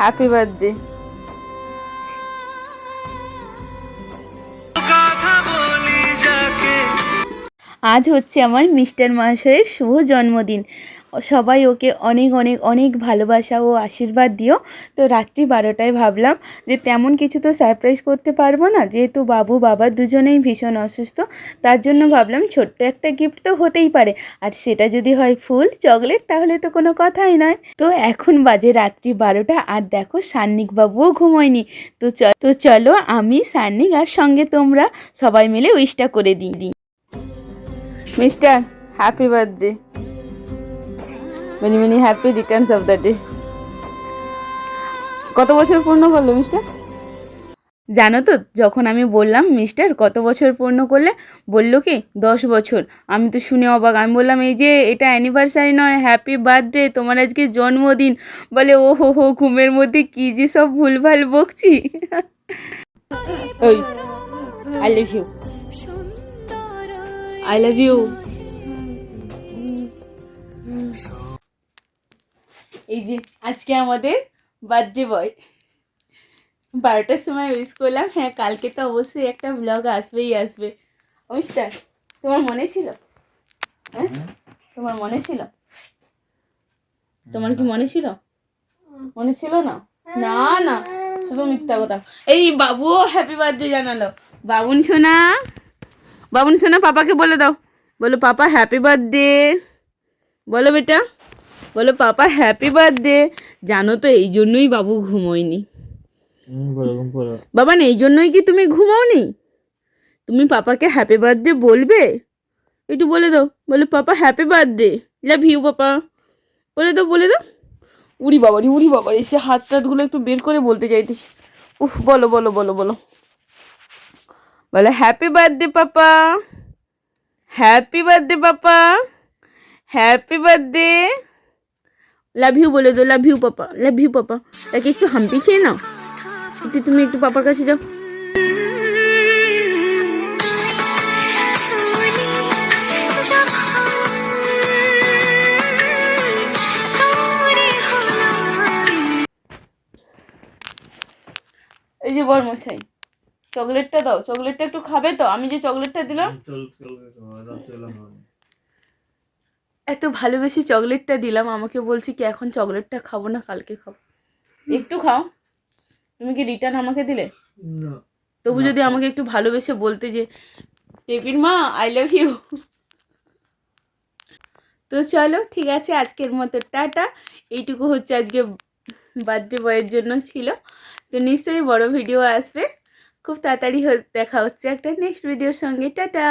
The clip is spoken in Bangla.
হ্যাপি বার্থডে আজ হচ্ছে আমার মিস্টার মহাশয়ের শুভ জন্মদিন। সবাই ওকে অনেক অনেক অনেক ভালোবাসা ও আশীর্বাদ দিও। তো রাত্রি বারোটায় ভাবলাম যে তেমন কিছু তো সারপ্রাইজ করতে পারব না, যেহেতু বাবু, বাবা দুজনেই ভীষণ অসুস্থ, তার জন্য ভাবলাম ছোট্ট একটা গিফট তো হতেই পারে। আর সেটা যদি হয় ফুল, চকলেট, তাহলে তো কোনো কথাই নয়। তো এখন বাজে রাত্রি বারোটা, আর দেখো সান্নিক বাবুও ঘুমোয়নি। তো তো চলো আমি, সান্নিক আর সঙ্গে তোমরা সবাই মিলে উইশটা করে দিই। দিই mister happy birthday many many happy returns of the day কত বছর পূর্ণ করল মিস্টার জানো তো যখন আমি বললাম মিস্টার কত বছর পূর্ণ করলে? বলল কি দশ বছর। আমি তো শুনে অবাক আমি বললাম এই যে এটা অ্যানিভার্সারি নয় হ্যাপি বার্থডে তোমার আজকে জন্মদিন। বলে ও হো হো ঘুমের মধ্যে কী যে সব ভুলভাল বকছি। ওই I love you I love you এই যে আজকে আমাদের বার্থডে বয় বারোটার সময় উইশ করলাম। হ্যাঁ কালকে তো অবশ্যই একটা ব্লগ আসবেই আসবে। অনুষ্ঠান তোমার মনে ছিল? হ্যাঁ? তোমার মনে ছিল? তোমার কি মনে ছিল? মনে ছিল না? না না শুধু মিথ্যা কথা। এই বাবু হ্যাপি বার্থডে জানালো। বাবুন সোনা বাবুন সোনা পাপাকে বলে দাও। বলো পাপা হ্যাপি বার্থডে বলো বেটা। বলো পাপা হ্যাপি বার্থডে জানো তো এই জন্যই বাবু ঘুমোয়নি। বাবা এই জন্যই কি তুমি ঘুমাওনি? তুমি পাপাকে হ্যাপি বার্থডে বলবে? একটু বলে দাও। বলে papa happy birthday love you papa. বলে দাও বলে দাও। উড়ি বাবারি উড়ি বাবারি সে হাত টাতগুলো একটু বের করে বলতে চাইতেছি। উফ বলো বলো বলো বলো। বলে happy birthday papa. Happy birthday papa. Happy birthday love you বলে দো লাভ ইউ পাপা লাভ ইউ পাপা তাকে একটু হাম্পি খেয়ে নাও একটু তুমি একটু পাপার কাছে যাও এই যে বরমশাই চকলেটটা দাও চকলেটটা একটু খাবে তো আমি যে চকলেটটা দিলাম এত ভালোবেসে চকলেটটা দিলাম আমাকে বলছি কি এখন চকলেটটা খাব না কালকে খাব। একটু খাও। তুমি কি রিটার্ন আমাকে দিলে? তবু যদি আমাকে একটু ভালোবেসে বলতে যে টেপির মা আই লাভ ইউ তো চলো ঠিক আছে আজকের মতো টাটা। এইটুকু হচ্ছে আজকে বার্থডে বয়ের জন্য ছিল। তো নিশ্চয়ই বড় ভিডিও আসবে। খুব তাড়াতাড়ি দেখা হচ্ছে একটা নেক্সট ভিডিওর সঙ্গে। টাটা!